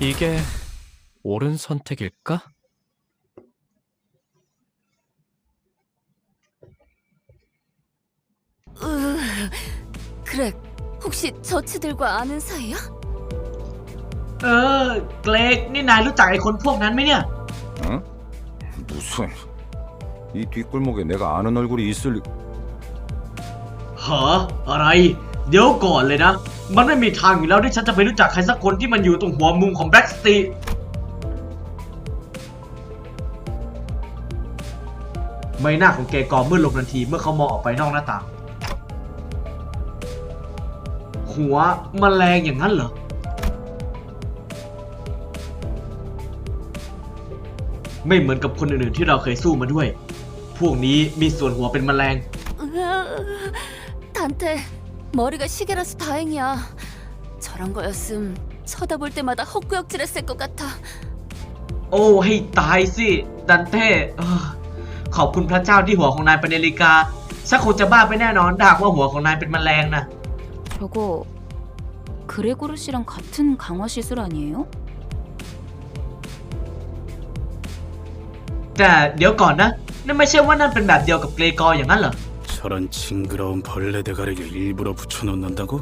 이게 옳은 선택일까? 으, 그래, 혹시 저치들과 아는 사이야? เออ เกรกนี่นายรู้จักไอ้คนพวกนั้นไหมเนี่ย 응? 무슨 이 뒷골목에 내가 아는 얼굴이 있을 리... เหรออะไร เดี๋ยวก่อนเลยนะ มันไม่มีทางอยู่แล้วที่ฉันจะไปรู้จักใครสักคนที่มันอยู่ตรงหัวมุมของแบ็กสตีใบหน้าของเกกอมืดลงทันทีเมื่อเขามองออกไปนอกหน้าต่าง หัวมแมลงอย่างนั้นเหรอ ไม่เหมือนกับคนอื่นๆที่เราเคยสู้มาด้วย พวกนี้มีส่วนหัวเป็นมแมลงเ偵 머리가 시계라서 다행이 야. 저런 거였음 쳐다볼 때마다 헛구역질했을 것 같 아. โอ้ให้ตาสิดันเต้เอ้อขอบคุณพระเจ้าที่หัวของนายเป็นนาฬิกาสักคนจะบ้าไปแน่นอนถ้าหากว่าหัวของนายเป็นแมลงนะ 저거 그레고르 씨랑 같은 강화 시술 아니에 요? แต่เดี๋ยวก่อนนะนั่นไม่ใช่ว่านั่นเป็นแบบเดียวกับเกรกอร์อย่างนั้นเหรอ 저런 징그러운 벌레 대가리를 일부러 붙여놓는다고?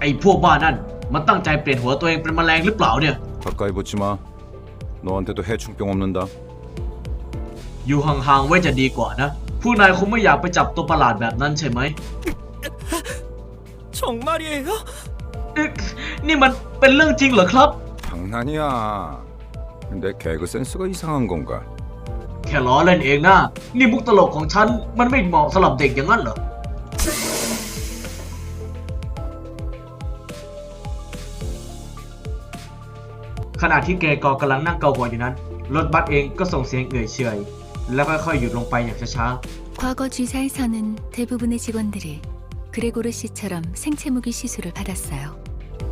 ไอ้พวกบ้านั่น มันตั้งใจเปลี่ยนหัวตัวเองเป็นแมลงหรือเปล่าเนี่ย 가까이 붙지 마. 너한테도 해충병 없는다. อยู่ห่างๆไว้จะดีกว่านะ ผู้นายคงไม่อยากไปจับตัวประหลาดแบบนั้นใช่ไหม 정말이에요? อึ๊กนี่มันเป็นเรื่องจริงเหรอครับ 장난이야. 내 개그 센스가 이상한 건가? แค่ล้อเล่นเองนะ นี่มุกตลกของฉัน มันไม่เหมาะสำหรับเด็กอย่างนั้นเหรอ ขณะที่เกรกอร์กำลังนั่งเกาหัวอยู่นั้น รถบัสเองก็ส่งเสียงเอื่อยเฉยแล้วค่อยๆหยุดลงไปอย่างช้า 과거 G사에서는 대부분의 직원들이 그레고르 씨처럼 생체 무기 시술을 받았어요.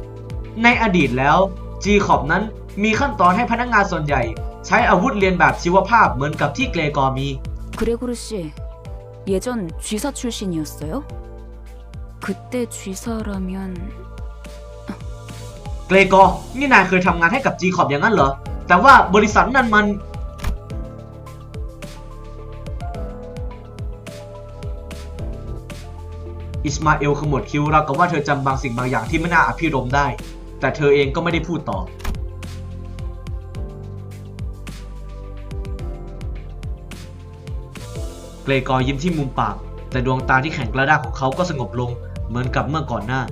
ๆ ในอดีตแล้ว จีขอบนั้นมีขั้นตอนให้พนักงานส่วนใหญ่ ใช้อาวุธเรียนแบบชีวภาพเหมือนกับที่เกรกอร์มี 그레고르 씨 예전 쥐사 출신이었어요? 그때 쥐사라면 เกรกอร์นี่นายเคยทำงานให้กับจีขอบอย่างนั้นเหรอ แต่ว่าบริษัทนั้นมัน อิสมาเอลขมวดคิ้วราวกับว่าเธอจำบางสิ่งบางอย่างที่ไม่น่าอภิรมย์ได้ แต่เธอเองก็ไม่ได้พูดต่อ รกอร์ยิ้มที่มุมปาก แต่ดวงตาที่แข็งกระด้างของเขาก็สงบลง เหมือนกับเมื่อก่อนหน้า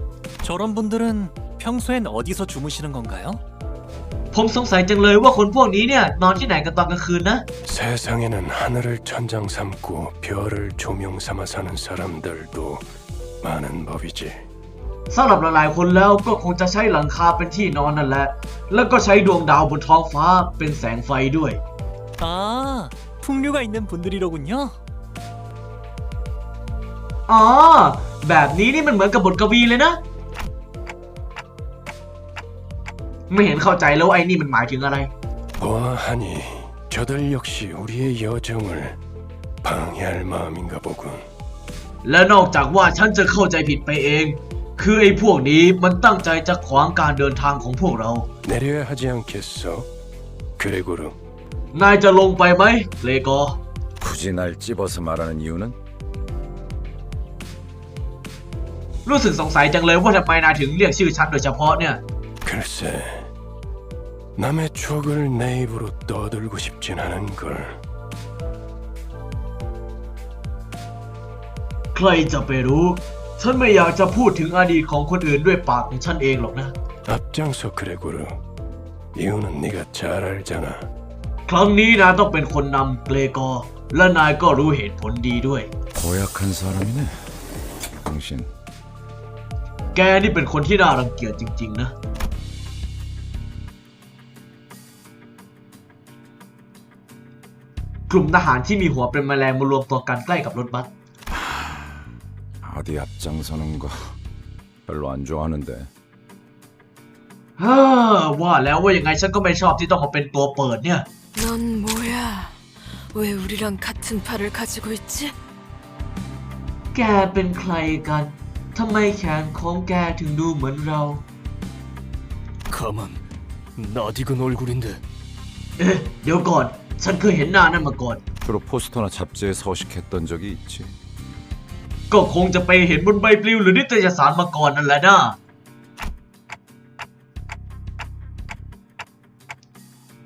저런 분들은 평소엔 어디서 주무시는 건가요? ผมสงสัยจังเลยว่าคนพวกนี้เนี่ย นอนที่ไหนกันตอนกลางคืนนะ 세상에는 하늘을 천장 삼고 별을 조명 삼아 사는 사람들도 많은 법이지. สำหรับหลายๆคนแล้วก็คงจะใช้หลังคาเป็นที่นอนนั่นแหละ แล้วก็ใช้ดวงดาวบนท้องฟ้าเป็นแสงไฟด้วย 아, 풍류가 있는 분들이로군요. อ๋อ แบบนี้นี่มันเหมือนกับบทกวีเลยนะ ไม่เห็นเข้าใจแล้วไอ้นี่มันหมายถึงอะไร 과하니 저들 역시 우리의 여정을 방해할 마음인가 보 군. และนอกจากว่าฉันจะเข้าใจผิดไปเอง คือไอ้พวกนี้มันตั้งใจจะขวางการเดินทางของพวกเรา 내려야 하지 않겠 어? 그레고르 นายจะลงไปไหมเลโกอ 굳이 날 찝어서 말하는 이유는 รู้สึกสงสัยจังเลยว่าทำไมนายถึงเรียกชื่อฉันโดยเฉพาะเนี่ย 글쎄, 남의 추억을 내 입으로 떠들고 싶진 않은 걸. ใครจะไปรู้ ฉันไม่อยากจะพูดถึงอดีตของคนอื่นด้วยปากของฉันเองหรอกนะ 앞장서 그레고르. 이유는 네가 잘 알잖아. ครั้งนี้นายต้องเป็นคนนำเกรกอร์และนายก็รู้เหตุผลดีด้วย 고약한 사람이네. 당신 แกนี่เป็นคนที่น่ารังเกียจจริง ๆ นะ กลุ่มทหารที่มีหัวเป็นแมลงมารวมตัวกันใกล้กับรถบัส 어디 앞장서는 거 별로 안 좋아하는데. เฮ้อว่าแล้วว่ายังไงฉันก็ไม่ชอบที่ต้องมาเป็นตัวเปิดเนี่ย 넌 뭐야? 왜 우리랑 같은 팔을 가지고 있지? แกเป็นใครกัน ทำไมแขนของแกถึงดูเหมือนเรา 가만 낯익은 얼굴인데 เอ๊ะเดี๋ยวก่อน ฉันเคยเห็นหน้านั่นมาก่อน 주로 포스터나 잡지에 서식했던 적이 있지. ก็คงจะไปเห็นบนใบปลิวหรือนิตยสารมาก่อนนั่นแหละนะ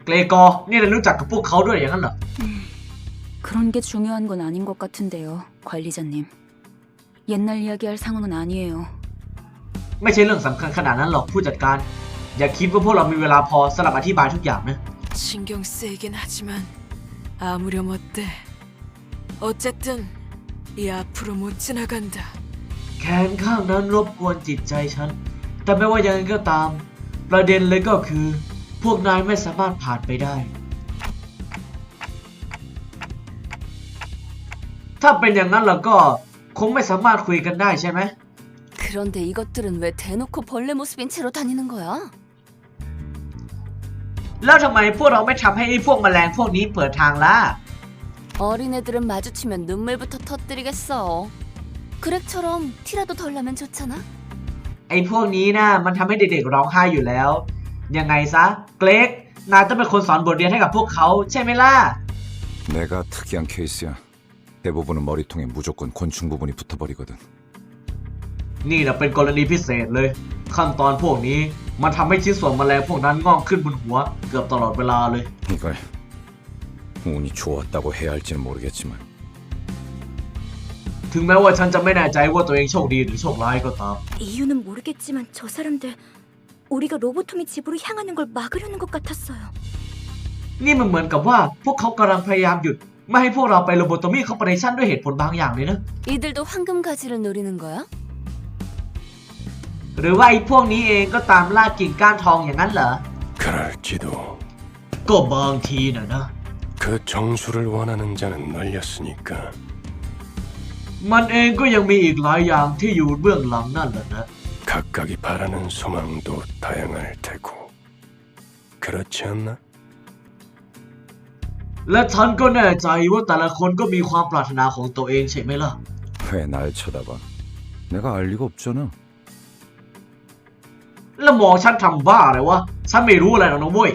เกรกอร์นี่เรารู้จักกับพวกเขาด้วยอย่างนั้นเหรอ 그런 게 중요한 건 아닌 것 같은데요, 관리자님. 옛날 이야기할 상황은 아니에요. ไม่ใช่เรื่องสำคัญขนาดนั้นหรอกผู้จัดการ อย่าคิดว่าพวกเรามีเวลาพอสำหรับอธิบายทุกอย่างนะ 신경 쓰이긴 하지만 아무렴 어때? 어쨌든 이 앞으로 못 지나간다. แขนข้างนั้นรบกวนจิตใจฉัน แต่ไม่ว่ายังไงก็ตาม ประเด็นเลยก็คือ พวกนายไม่สามารถผ่านไปได้ ถ้าเป็นอย่างนั้นเราก็ คงไม่สามารถคุยกันได้ใช่ไหม 그런데 이것들은 왜 대놓고 벌레 모습인 채로 다니는 거야? แล้วทำไมพวกเราไม่ทำให้ไอ้พวกแมลงพวกนี้เปิดทางล่ะ 어린애들은 마주치면 눈물부터 터뜨리겠어. 그렉처럼 티라도 덜 나면 좋잖아. ไอ้พวกนี้นะมันทำให้เด็กๆร้องไห้อยู่แล้ว ยังไงซะ เกรก นายต้องเป็นคนสอนบทเรียนให้กับพวกเขาใช่ไหมล่ะ 내가 특이한 케이스야. 대부분은 머리통에 무조건 곤충 부분이 붙어버리거든. นี่นะเป็นกรณีพิเศษเลย ขั้นตอนพวกนี้มันทำให้ชิ้นส่วนแมลงพวกนั้นงอกขึ้นบนหัว เกือบตลอดเวลาเลย 이걸 운이 좋았다고 해야 할지는 모르겠지만 ถึงแม้ว่าฉันจะไม่แน่ใจว่าตัวเองโชคดีหรือโชคร้ายก็ตาม 이유는 모르겠지만 저 사람들 우리가 로보토미 집으로 향하는 걸 막으려는 것 같았어요. นี่มันเหมือนกับว่าพวกเขากำลังพยายามหยุด ไม่ให้พวกเราไปโรโบโตมีคอร์ปอเรชันด้วยเหตุผลบางอย่างเลยนะ 이들도 황금 가지를 노리는 거야? หรือว่าไอ้พวกนี้เองก็ตามล่ากิ่งก้านทองอย่างนั้นเหรอ 그럴지도 ก็บางทีนะนะ 그 정수를 원하는 자는 널렸으니까 มันเองก็ยังมีอีกหลายอย่างที่อยู่เบื้องหลังนั่นแหละนะ 각각이 바라는 소망도 다양할 테고 그렇지 않나? และฉันก็แน่ใจว่าแต่ละคนก็มีความปรารถนาของตัวเองใช่ไหมล่ะ 왜 날 쳐다봐? 내가 알 리가 없잖아. แล้วมองฉันทำบ้าอะไรวะ ฉันไม่รู้อะไรหรอกนะเว้ย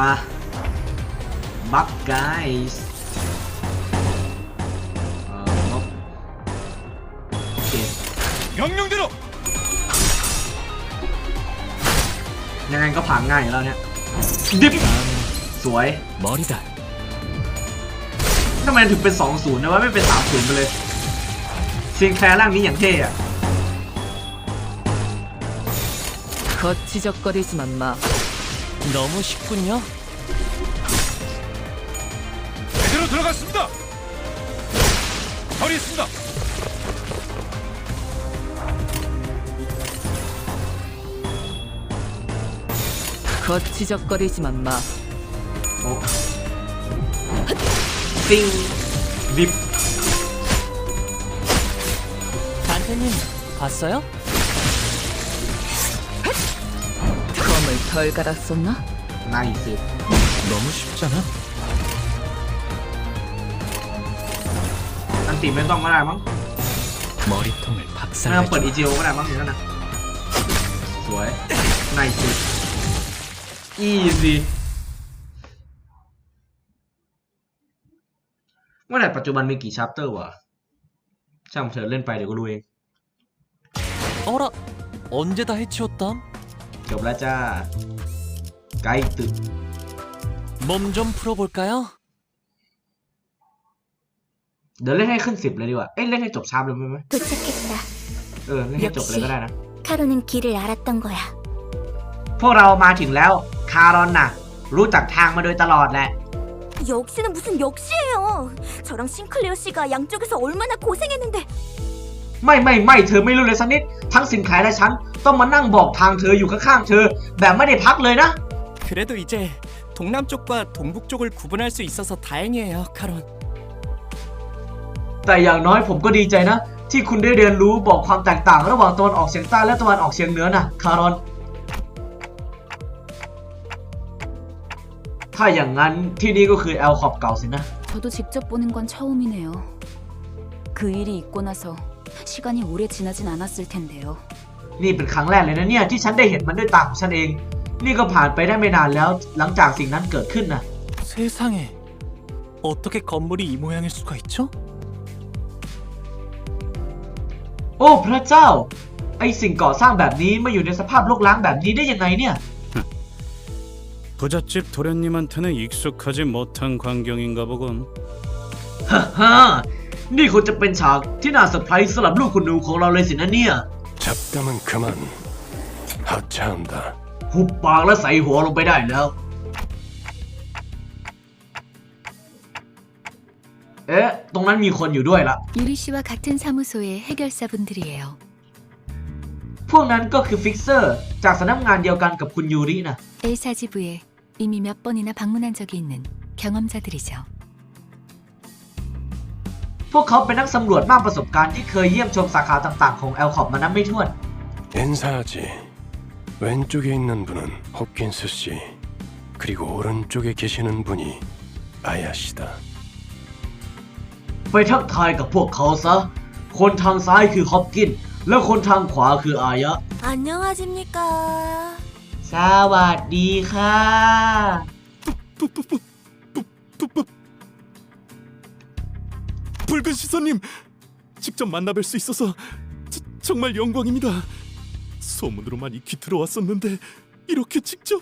มาบักไกส์เอ่อบัฟเจ็ดยังไงก็ผ่านง่ายอยู่แล้วเนี่ยดิบสวยบอ回りたいทำไมถึงเป็น 2-0นะวะไม่เป็น 3-0 ไปเลยเซียงแคร์ร่างนี้อย่างเท่อะこっちじゃっこですまんま 너무 쉽군요. 제대로 들어갔습니다. 처리했습니다. 거치적거리지만 마. 어. 빙. 립. 단테님 봤어요? 덜 갈았었나? น่าอีสิ 너무 쉽잖아. อันติไม่ต้องก็ได้มั้ง 머리통을 ไม่ต้องเปิด 박살내줘. อีจิโอก็ได้มั้งอย่างนั้นนะสวยน่าอีสิอีซีว่าแต่ปัจจุบันมีกี่ชัปเตอร์วะ ช่างมันเถอะเล่นไปเดี๋ยวก็รู้เอง 어라 언제 다 해치웠담? จบแล้วจ้า ไกด์ตึก 몸 좀 풀어볼까요? เดี๋ยวเล่นให้ขึ้นสิบเลยดีกว่า เอ้ยเล่นให้จบชาร์ปเลยไหม 도착했다. เออเล่นให้จบเลยก็ได้นะ 카로는 길을 알았던 거야. พวกเรามาถึงแล้ว คารอนน่ะ รู้จักทางมาโดยตลอดแหละ 역시는 무슨 역시예요. 저랑 싱클레어 씨가 양쪽에서 얼마나 고생했는데 ไม่ไม่ไม่เธอไม่รู้เลยสักนิด ทั้งสินค้าและฉัน ต้องมานั่งบอกทางเธออยู่ข้างๆเธอ แบบไม่ได้พักเลยนะ 그래도 이제 동남쪽과 동북쪽을 구분할 수 있어서 다행이에요, 카론. แต่อย่างน้อยผมก็ดีใจนะ ที่คุณได้เรียนรู้บอกความแตกต่างระหว่างตะวันออกเฉียงใต้และตะวันออกเฉียงเหนือนะคารอน ถ้าอย่างนั้นที่นี่ก็คือแอลคอบเก่าสินะ 저도 직접 보는 건 처음이네요. 그 일이 있고 나서 시간이 오래 지나진 않았을 텐데요. นี่เป็นครั้งแรกเลยนะเนี่ยที่ฉันได้เห็นมันด้วยตาของฉันเอง นี่ก็ผ่านไปได้ไม่นานแล้ว หลังจากสิ่งนั้นเกิดขึ้นนะ 세상에 어떻게 건물이 이 모양일 수가 있죠? โอ้พระเจ้า ไอสิ่งก่อสร้างแบบนี้มาอยู่ในสภาพรกร้างแบบนี้ได้ยังไงเนี่ย 부잣집 도련님한테는 익숙하지 못한 광경인가 보군. ฮ่าฮ่า นี่คงจะเป็นฉากที่น่าเซอร์ไพรส์สำหรับลูกคุณหนูของเราเลยสินะเนี่ย 잡담은 그만. 하차한다. หุบปากและใส่หัวลงไปได้แล้ว เอ๊ะ ตรงนั้นมีคนอยู่ด้วยละ 유리 씨와 같은 사무소의 해결사분들이에요. พวกนั้นก็คือฟิกเซอร์ จากสำนักงานเดียวกันกับคุณยูรินะ A사 지부에 이미 몇 번이나 방문한 적이 있는 경험자들이죠. พวกเขาเป็นนักสำรวจมากประสบการณ์ที่เคยเยี่ยมชมสาขาต่างๆของแอลคอบมานับไม่ถ้วน 인사하지. 왼쪽에 있는 분은 홉킨스 씨. 그리고 오른쪽에 계시는 분이 아야 씨다. ไปทักทายกับพวกเขาซะ คนทางซ้ายคือฮอปกิน และคนทางขวาคืออายะ 안녕하십니까. สวัสดีค่ะ 붉은 시선님 직접 만나뵐 수 있어서 저- 정말 영광입니다. 소문으로만 익히 들어왔었는데 이렇게 직접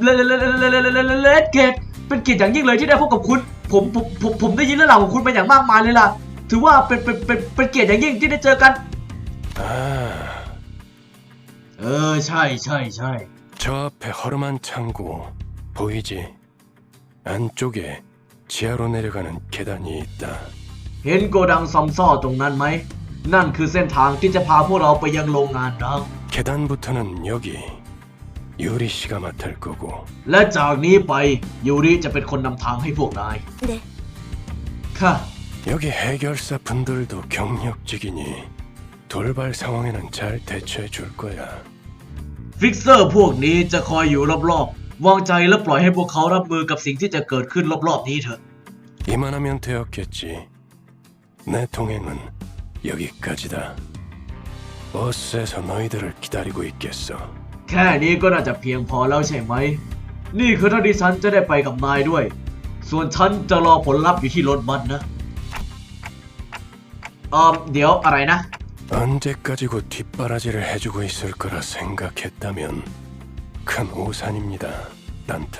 เลเลเลเลเลเลเลเลเกตเป็นเกียรติอย่างยิ่งเลยที่ได้พบกับคุณ ผมผมผมผมได้ยินเรื่องราวของคุณมาอย่างมากมายเลยล่ะ ถือว่าเป็นเป็นเป็นเป็นเกียรติอย่างยิ่งที่ได้เจอกัน 아, เออใช่ใช่ใช่ 저 앞에 허름한 창고 보이지? 안쪽에 지하로 내려가는 계단이 있다. เห็นโกดังซอมซ่อตรงนั้นไหม นั่นคือเส้นทางที่จะพาพวกเราไปยังโรงงานร้าง 계단부터는 여기 유리 씨가 맡을 거고 และจากนี้ไปยูริจะเป็นคนนำทางให้พวกนาย 네. ค่ะ 여기 해결사 분들도 경력직이니 돌발 상황에는 잘 대처해 줄 거야. ฟิกเซอร์พวกนี้จะคอยอยู่รอบๆ วางใจและปล่อยให้พวกเขารับมือกับสิ่งที่จะเกิดขึ้นรอบๆนี้เถอะ 이만하면 되었겠지. 내 동행은 여기까지다. 버스에서 너희들을 기다리고 있겠어. แค่นี้ก็น่าจะเพียงพอแล้วใช่ไหม นี่คือเท่าที่ฉันจะได้ไปกับนายด้วย ส่วนฉันจะรอผลลัพธ์อยู่ที่รถบัสนะเอ่อเดี๋ยวอะไรนะ 언제까지 곧 뒷바라지를 해주고 있을 거라 생각했다면 큰 오산입니다. 난테.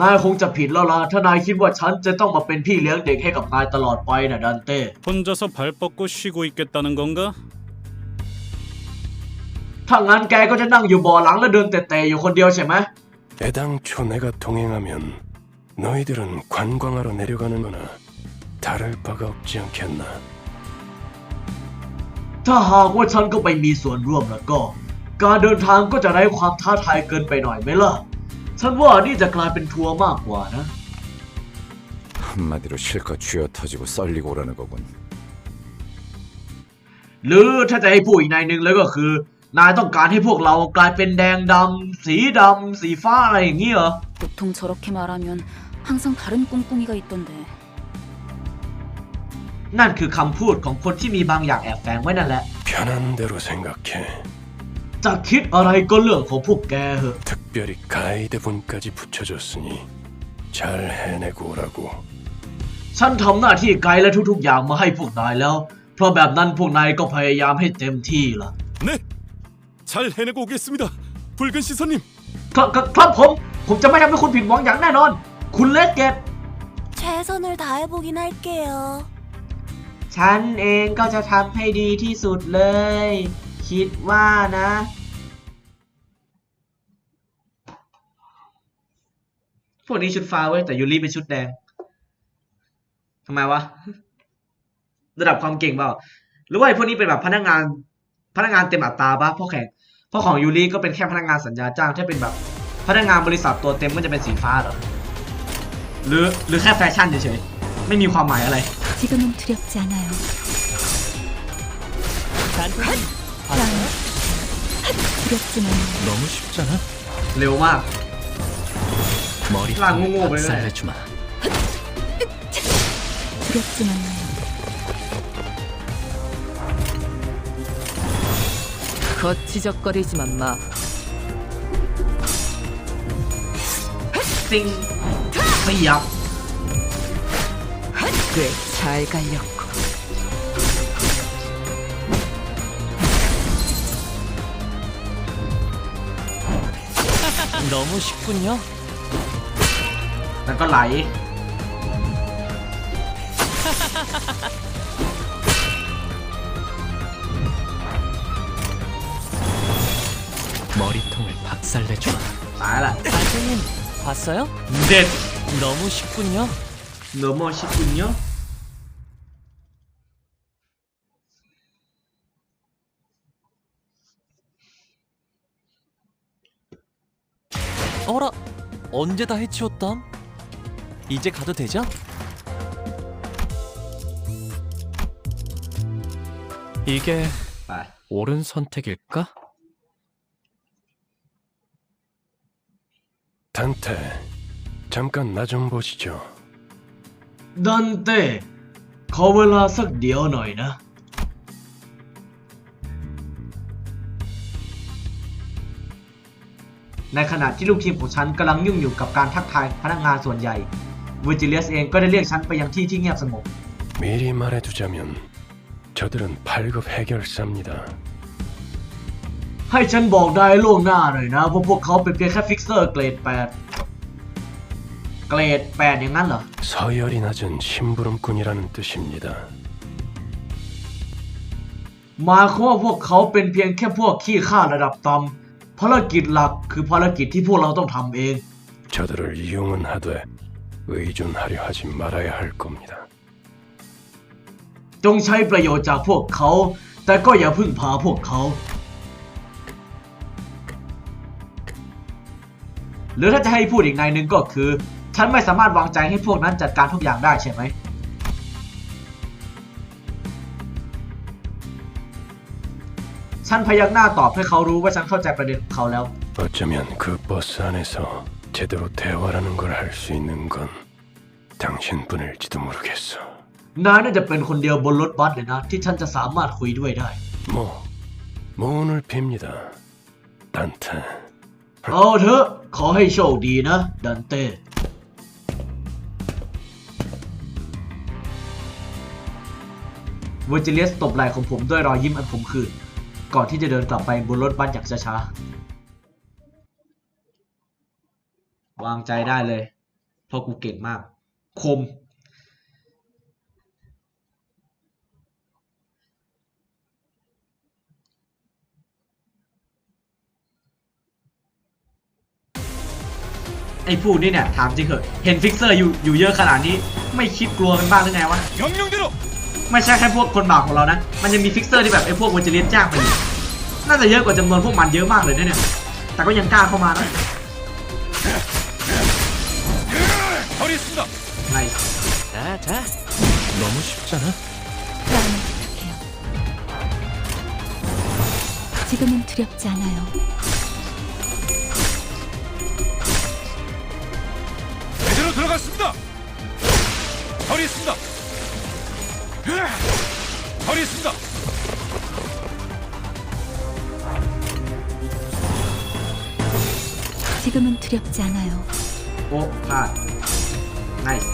นายคงจะผิดแล้วล่ะ ถ้านายคิดว่าฉันจะต้องมาเป็นพี่เลี้ยงเด็กให้กับนายตลอดไปนะดันเต้ 혼자서 발 뻗고 쉬고 있겠다는 건가? ถ้างั้นแกก็จะนั่งอยู่เบ่อหลังและเดินเตะๆอยู่คนเดียวใช่ไหม 애당초 내가 동행하면 너희들은 관광하러 내려가는 거나 다를 바가 없지 않겠나. ถ้าหากว่าฉันก็ไปมีส่วนร่วมแล้วก็ การเดินทางก็จะไร้ความท้าทายเกินไปหน่อยไหมล่ะ ฉันว่านี่จะกลายเป็นทัวร์มากกว่านะ 한마디로 실컷 쥐어 터지고 썰리고 오라는 거군. หรือถ้าจะให้พูดอีกในหนึ่งเลยก็คือ นายต้องการให้พวกเรากลายเป็นแดงดำสีดำสีฟ้าอะไรอย่างนี้เหรอ 보통 저렇게 말하면 항상 다른 꿍꿍이가 있던데. นั่นคือคำพูดของคนที่มีบางอย่างแอบแฝงไว้นั่นแหละ 편한 대로 생각해. จะคิดอะไรก็เรื่องของพวกแกเหอะ 특별히 가이드 분까지 붙여줬으니 잘 해내고 오라고. ฉันทำหน้าที่ไกด์และทุกๆอย่างมาให้พวกนายแล้ว เพราะแบบนั้นพวกนายก็พยายามให้เต็มที่ล่ะ 네, 잘 해내고 오겠습니다. 붉은 시선님 ครับครับครับผม ผมจะไม่ทำให้คุณผิดหวังอย่างแน่นอน คุณเลสเกต 최선을 다해보긴 할게요. ฉันเองก็จะทำให้ดีที่สุดเลย คิดว่านะ พวกนี้ชุดฟ้าเว้ย แต่ยูริเป็นชุดแดงทำไมวะ ระดับความเก่งเปล่า หรือว่าไอ้พวกนี้เป็นแบบพนักงาน พนักงานเต็มอัตราปะเพราะแข่งเพราะของยูริก็เป็นแค่พนักงานสัญญาจ้าง ถ้าเป็นแบบ พนักงานบริษัทตัวเต็มก็จะเป็นสีฟ้าเหรอ หรือหรือแค่แฟชั่นเฉยๆ ไม่มีความหมายอะไร 지금은 두렵지 않아요. 단테님 봤어요? 두렵진 않아요. 너무 쉽잖아. เร็วมาก 머리 랑 홍보 왜 그래? 박살내주마. 두렵진 않아요. 거치적거리지만 마. ซิงเสียบ 꽤 잘 갈렸 너무 쉽군요. แล้วก็ไหล 머리통을 박살내주마. ตายละ 단테님 봤어요? เด็ด 너무 쉽군요. 너무 쉽군요 언제 다 해치웠담? 이제 가도 되죠? 이게 ไป 옳은 선택일까? 단테, 잠깐 나 좀 보시죠. ดันเต้ขอเวลาสักเดียวหน่อยนะ ในขณะที่ลูกทีมของฉันกำลังยุ่งอยู่กับการทักทายพนักงานส่วนใหญ่เวอร์จิเลียสเองก็ได้เรียกฉันไปยังที่ที่เงียบสงบ 미리 말해두자면 저들은 8급 해결사입니다. ให้ฉันบอกได้ล่วงหน้าหน่อยนะว่าพวกเขาเป็นเพียงแค่ฟิกเซอร์เกรด 8 เกรด 8 อย่างนั้นเหรอ 서열이 낮은 심부름꾼이라는 뜻입니다. หมายความว่าพวกเขาเป็นเพียงแค่พวกขี้ข้าระดับต่ำ ภารกิจหลักคือภารกิจที่พวกเราต้องทำเอง 저들을 이용은 하되 의존하려 하지 말아야 할 겁니다. จงใช้ประโยชน์จากพวกเขา แต่ก็อย่าพึ่งพาพวกเขา หรือถ้าจะให้พูดอีกในหนึ่งก็คือ ฉันไม่สามารถวางใจให้พวกนั้นจัดการทุกอย่างได้ใช่ไหม ฉันพยักหน้าตอบให้เขารู้ว่าฉันเข้าใจประเด็นของเขาแล้ว 어쩌면 그 버스 안에서 제대로 대화라는 걸 할 수 있는 건 당신뿐일지도 모르겠어. นายน่าจะเป็นคนเดียวบนรถบัสเลยนะ ที่ฉันจะสามารถคุยด้วยได้ 뭐, 모운을 빕니다. 단테. เอาเถอะ ขอให้โชคดีนะ ดันเต้ เวอร์จิเลียสตบไหล่ของผมด้วยรอยยิ้มอันขมขื่น ก่อนที่จะเดินกลับไปบนรถบัสอย่างช้าๆวางใจได้เลยเพราะกูเก่งมาก คม ไอ้พูดนี่เนี่ย ถามจริงเหอะเห็นฟิกเซอร์อยู่อยู่เยอะขนาดนี้ ไม่คิดกลัวมันบ้างหรือไงวะ ไม่ใช่แค่พวกคนบาปของเรานะ มันยังมีฟิกเซอร์ที่แบบไอ้พวกวันจะเลียนจ้างไปอยู่น่าจะเยอะกว่าจำนวนพวกมันเยอะมากเลยนะเนี่ย แต่ก็ยังกล้าเข้ามานะ 처리했습니다. ไง 자자 너무 쉽잖아. 마음을 부탁해요. 지금은 두렵지 않아요. 제대로 들어갔습니다. 처리했습니다. 버리겠습니다. 지금은 두렵지 않아요. 오, 아, 나이스.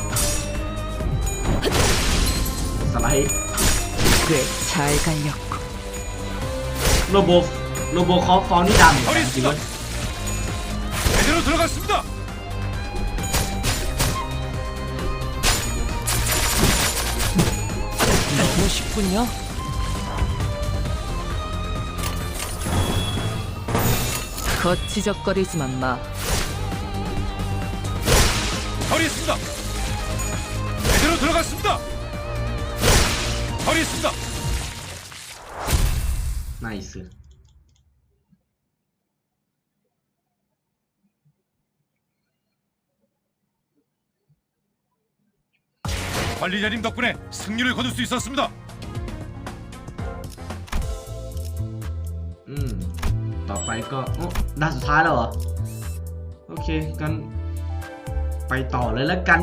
사라이. 그래, 잘 갈렸고. 로보, 로보컵 펀이 담니다 제대로 들어갔습니다. 있군요. 거치적거리지만 마. 처리했습니다. 제대로 들어갔습니다. 처리했습니다. 나이스. 관리자님 덕분에 승리를 거둘 수 있었습니다. ต่อไปก็โอ้ด้านสุดท้ายแล้วเหรอ โอเคกันไปต่อเลยแล้วกัน